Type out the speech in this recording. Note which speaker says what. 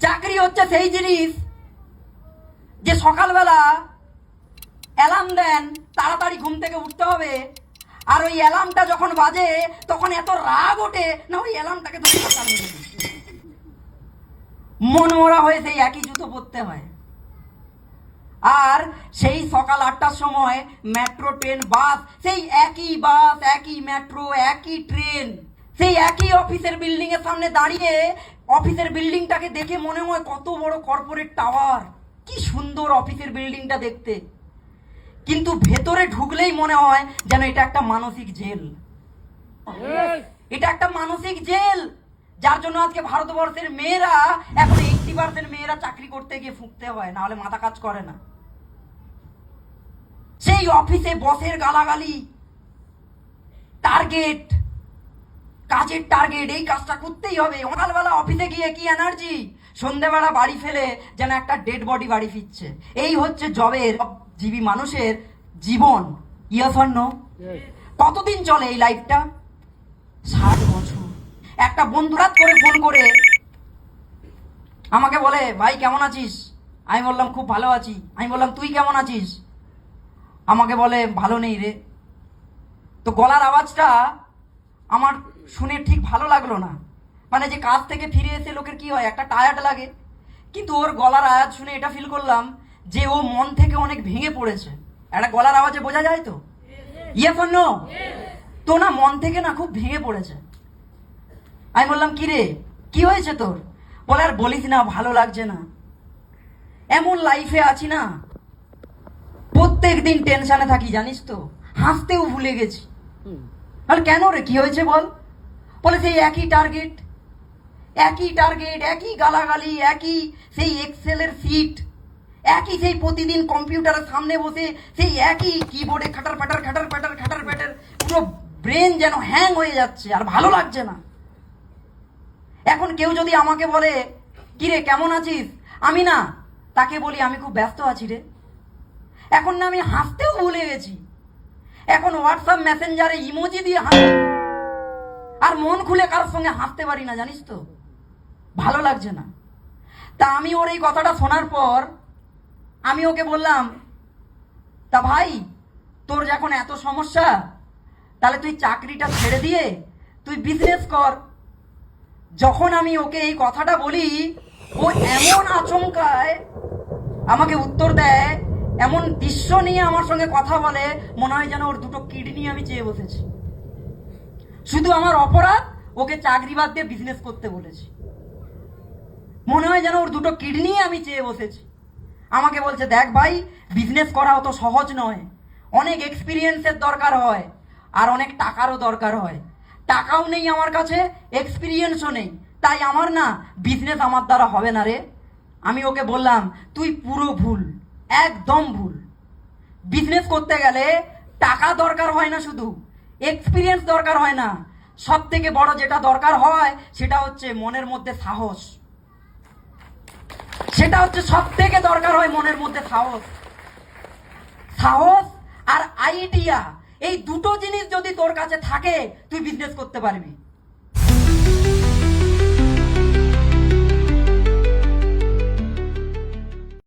Speaker 1: চাকরি হচ্ছে সেই জিনিস যে সকালবেলা অ্যালার্ম দেন, তাড়াতাড়ি ঘুম থেকে উঠতে হবে আর ওই অ্যালার্মটা যখন বাজে, তখন এত রাগ ওঠে, না ওই অ্যালার্মটাকে ধরে কাতার মেরে দিই। মন মরা হয়ে সেই একই জুতো পরতে হয় আর সেই সকাল আটটার সময় মেট্রো ট্রেন বাস সেই একই বাস একই মেট্রো একই ট্রেন সেই একই অফিসের বিল্ডিং এর সামনে দাঁড়িয়ে অফিসের বিল্ডিংটাকে দেখে মনে হয় কত বড় কর্পোরেট টাওয়ার কি সুন্দর অফিসের বিল্ডিংটা দেখতে। কিন্তু ভেতরে ঢুকলেই মনে হয় যেন এটা একটা মানসিক জেল। এটা একটা মানসিক জেল যার জন্য আজকে ভারতবর্ষের মেয়েরা এখন এইটটি পার্সেন্ট মেয়েরা চাকরি করতে গিয়ে ফুঁকতে হয় নাহলে মাথা কাজ করে না। সেই অফিসে বসের গালাগালি টার্গেট কাজের টার্গেট এই কাজটা করতেই হবে। সকালবেলা অফিসে গিয়ে কি এনার্জি সন্ধেবেলা বাড়ি ফেলে যেন একটা ডেড বডি বাড়ি ফিরছে। এই হচ্ছে জবের জীবী মানুষের জীবন। ইয়াফন্ন কতদিন চলে এই লাইফটা ষাট বছর। একটা বন্ধুরাত করে ফোন করে আমাকে বলে ভাই কেমন আছিস? আমি বললাম খুব ভালো আছি। আমি বললাম তুই কেমন আছিস? আমাকে বলে ভালো নেই রে। তো গলার আওয়াজটা আমার শুনে ঠিক ভালো লাগল না। মানে যে কাজ থেকে ফিরে এসে লোকের কি হয়, একটা টায়ার্ড লাগে। কিন্তু ওর গলার আওয়াজ শুনে এটা ফিল করলাম যে ও মন থেকে অনেক ভেঙে পড়েছে। একটা গলার আওয়াজে বোঝা যায় তো? ইয়ে ফোন তো না, মন থেকে না খুব ভেঙে পড়েছে। আমি বললাম, কি রে? কি হয়েছে তোর? বলে, আর বলিস না, ভালো লাগছে না। এমন লাইফে আছি না। প্রত্যেক দিন টেনশনে থাকি, জানিস তো? হাসতেও ভুলে গেছি। আর কেন রে, কি হয়েছে বল? বলে সেই একই টার্গেট একই টার্গেট একই গালাগালি, একই সেই এক্সেলের সিট একই সেই প্রতিদিন কম্পিউটারের সামনে বসে সেই একই কিবোর্ডে খাটার প্যাটার খাটার প্যাটার খাটার প্যাটার পুরো ব্রেন যেন হ্যাং হয়ে যাচ্ছে আর ভালো লাগছে না। এখন কেউ যদি আমাকে বলে কিরে কেমন আছিস? আমি না, তাকে বলি, আমি খুব ব্যস্ত আছি রে। এখন না, আমি হাসতেও ভুলে গেছি। এখন হোয়াটসঅ্যাপ মেসেঞ্জারে ইমোজি দিয়ে হাসি। আর মন খুলে কারোর সঙ্গে হাসতে পারি না, জানিস তো? ভালো লাগছে না। তা আমি ওর এই কথাটা শোনার পর আমি ওকে বললাম, তা ভাই, তোর যখন এত সমস্যা, তাহলে তুই চাকরিটা ছেড়ে দিয়ে তুই বিজনেস কর। যখন আমি ওকে এই কথাটা বলি, ও এমন আচমকায় আমাকে উত্তর দেয় এমন দৃশ্য নিয়ে আমার সঙ্গে কথা বলে, মনে হয় যেন ওর দুটো কিডনি আমি চেয়ে বসেছি। শুধু আমার অপরাধ, ওকে চাকরি বাদ দিয়ে বিজনেস করতে বলেছি। মনে হয় যেন ওর দুটো কিডনি আমি চেয়ে বসেছি। আমাকে বলছে, দেখ ভাই বিজনেস করা অত সহজ নয়। অনেক এক্সপিরিয়েন্সের দরকার হয়, আর অনেক টাকারও দরকার হয়। টাকাও নেই আমার কাছে এক্সপিরিয়েন্সও নেই। তাই আমার না বিজনেস আমার দ্বারা হবে না রে। আমি ওকে বললাম, তুই পুরো ভুল। একদম ভুল। বিজনেস করতে গেলে টাকা দরকার হয় না শুধু এক্সপিরিয়েন্স দরকার হয় না। সব থেকে বড় যেটা দরকার হয়, সেটা হচ্ছে মনের মধ্যে সাহস। সেটা হচ্ছে সব থেকে দরকার হয় মনের মধ্যে সাহস। সাহস আর আইডিয়া এই দুটো জিনিস যদি তোর কাছে থাকে, তুই বিজনেস করতে পারবি।